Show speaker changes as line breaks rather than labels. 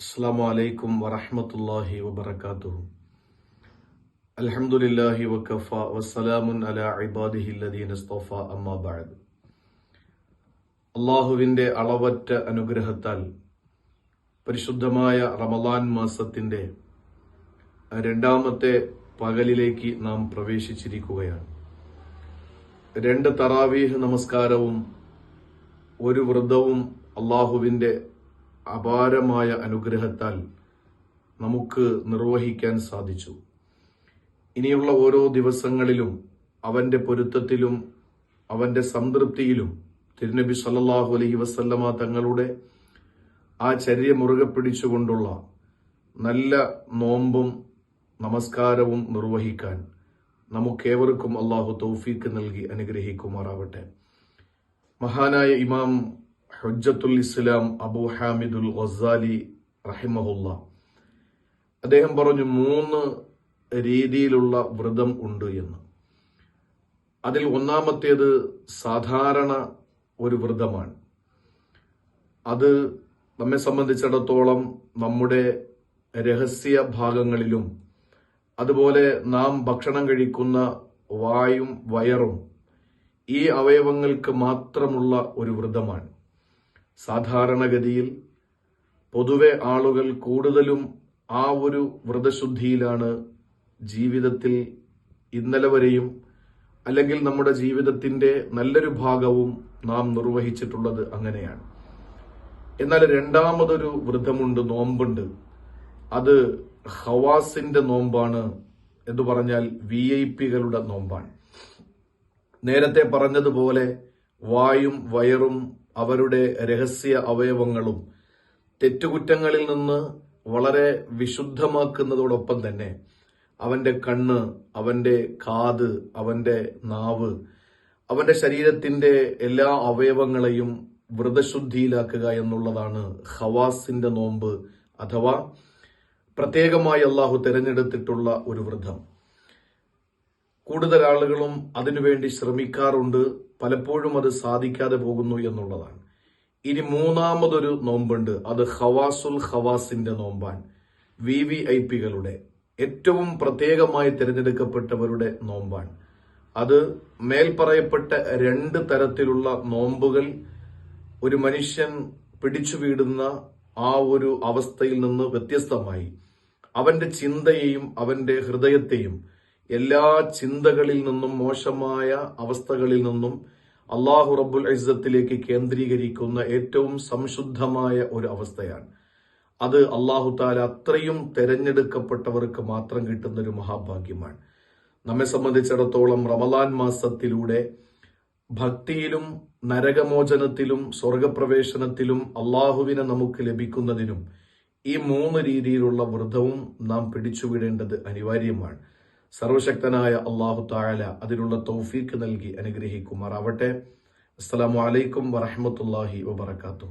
അസ്സാം വലൈക്കും വറഹമത്തല്ലാഹി വബർക്കാത്തു അലഹമുല്ലാഹി വക്കഫ വസ്സലാമുൻ അല ഇബാദിഹി ലദീന സ്തഫ അമ്മാ ബഅദ്. അള്ളാഹുവിന്റെ അളവറ്റ അനുഗ്രഹത്താൽ പരിശുദ്ധമായ റമലാൻ മാസത്തിന്റെ രണ്ടാമത്തെ പകലിലേക്ക് നാം പ്രവേശിച്ചിരിക്കുകയാണ്. രണ്ട് തറാവീഹ് നമസ്കാരവും ഒരു വ്രതവും അള്ളാഹുവിന്റെ അപാരമായ അനുഗ്രഹത്താൽ നമുക്ക് നിർവഹിക്കാൻ സാധിച്ചു. ഇനിയുള്ള ഓരോ ദിവസങ്ങളിലും അവന്റെ പൊരുത്തത്തിലും അവന്റെ സംതൃപ്തിയിലും തിരുനബി സല്ലാഹു അലഹി വസല്ലമ തങ്ങളുടെ ആ ചര്യ മുറുകെ പിടിച്ചുകൊണ്ടുള്ള നല്ല നോമ്പും നമസ്കാരവും നിർവഹിക്കാൻ നമുക്കേവർക്കും അള്ളാഹു തൗഫീക്ക് നൽകി അനുഗ്രഹിക്കുമാറാവട്ടെ. മഹാനായ ഇമാം ഹുജ്ജത്തുൽ ഇസ്ലാം അബു ഹാമിദുൽ ഗസാലി റഹിമഹുല്ല. അദ്ദേഹം പറഞ്ഞു മൂന്ന് രീതിയിലുള്ള വ്രതം ഉണ്ട് എന്ന്. അതിൽ ഒന്നാമത്തേത് സാധാരണ ഒരു വ്രതമാണ്. അത് നമ്മെ സംബന്ധിച്ചിടത്തോളം നമ്മുടെ രഹസ്യ ഭാഗങ്ങളിലും അതുപോലെ നാം ഭക്ഷണം കഴിക്കുന്ന വായും വയറും ഈ അവയവങ്ങൾക്ക് മാത്രമുള്ള ഒരു വ്രതമാണ്. സാധാരണഗതിയിൽ പൊതുവെ ആളുകൾ കൂടുതലും ആ ഒരു വ്രതശുദ്ധിയിലാണ് ജീവിതത്തിൽ ഇന്നലെ വരെയും അല്ലെങ്കിൽ നമ്മുടെ ജീവിതത്തിന്റെ നല്ലൊരു ഭാഗവും നാം നിർവഹിച്ചിട്ടുള്ളത് അങ്ങനെയാണ്. എന്നാൽ രണ്ടാമതൊരു വ്രതമുണ്ട് നോമ്പുണ്ട്. അത് ഹവാസിന്റെ നോമ്പാണ് എന്ന് പറഞ്ഞാൽ വി ഐ പികളുടെ നോമ്പാണ്. നേരത്തെ പറഞ്ഞതുപോലെ വായും വയറും അവരുടെ രഹസ്യ അവയവങ്ങളും തെറ്റുകുറ്റങ്ങളിൽ നിന്ന് വളരെ വിശുദ്ധമാക്കുന്നതോടൊപ്പം തന്നെ അവന്റെ കണ്ണ് അവന്റെ കാത് അവന്റെ നാവ് അവന്റെ ശരീരത്തിന്റെ എല്ലാ അവയവങ്ങളെയും വ്രതശുദ്ധിയിലാക്കുക എന്നുള്ളതാണ് ഹവാസിന്റെ നോമ്പ് അഥവാ പ്രത്യേകമായി അള്ളാഹു തിരഞ്ഞെടുത്തിട്ടുള്ള ഒരു വ്രതം. കൂടുതൽ ആളുകളും അതിനുവേണ്ടി ശ്രമിക്കാറുണ്ട്. പലപ്പോഴും അത് സാധിക്കാതെ പോകുന്നു എന്നുള്ളതാണ്. ഇനി മൂന്നാമതൊരു നോമ്പുണ്ട്. അത് ഹവാസുൽ ഹവാസിന്റെ നോമ്പാണ്. വി വി ഐ പികളുടെ ഏറ്റവും പ്രത്യേകമായി തിരഞ്ഞെടുക്കപ്പെട്ടവരുടെ നോമ്പാണ്. അത് മേൽപ്പറയപ്പെട്ട രണ്ട് തരത്തിലുള്ള നോമ്പുകൾ ഒരു മനുഷ്യൻ പിടിച്ചു വീടുന്ന ആ ഒരു അവസ്ഥയിൽ നിന്ന് വ്യത്യസ്തമായി. അവന്റെ ചിന്തയെയും അവന്റെ ഹൃദയത്തെയും എല്ലാ ചിന്തകളിൽ നിന്നും മോശമായ അവസ്ഥകളിൽ നിന്നും അള്ളാഹു റബ്ബുൽ ഇസ്സത്തിലേക്ക് കേന്ദ്രീകരിക്കുന്ന ഏറ്റവും സംശുദ്ധമായ ഒരു അവസ്ഥയാണ്. അത് അള്ളാഹു താല അത്രയും തെരഞ്ഞെടുക്കപ്പെട്ടവർക്ക് മാത്രം കിട്ടുന്ന ഒരു മഹാഭാഗ്യമാണ്. നമ്മെ സംബന്ധിച്ചിടത്തോളം റമലാൻ മാസത്തിലൂടെ ഭക്തിയിലും നരകമോചനത്തിലും സ്വർഗപ്രവേശനത്തിലും അള്ളാഹുവിനെ നമുക്ക് ലഭിക്കുന്നതിനും ഈ മൂന്ന് രീതിയിലുള്ള വ്രതവും നാം പിടിച്ചുവിടേണ്ടത് അനിവാര്യമാണ്. സർവശക്തനായ അള്ളാഹു താഴല അതിനുള്ള തൗഫീക്ക് നൽകി അനുഗ്രഹിക്കുമാറാവട്ടെ. അസ്സലാമു അലൈക്കും വറഹമത്തല്ലാഹി വബർക്കാത്തു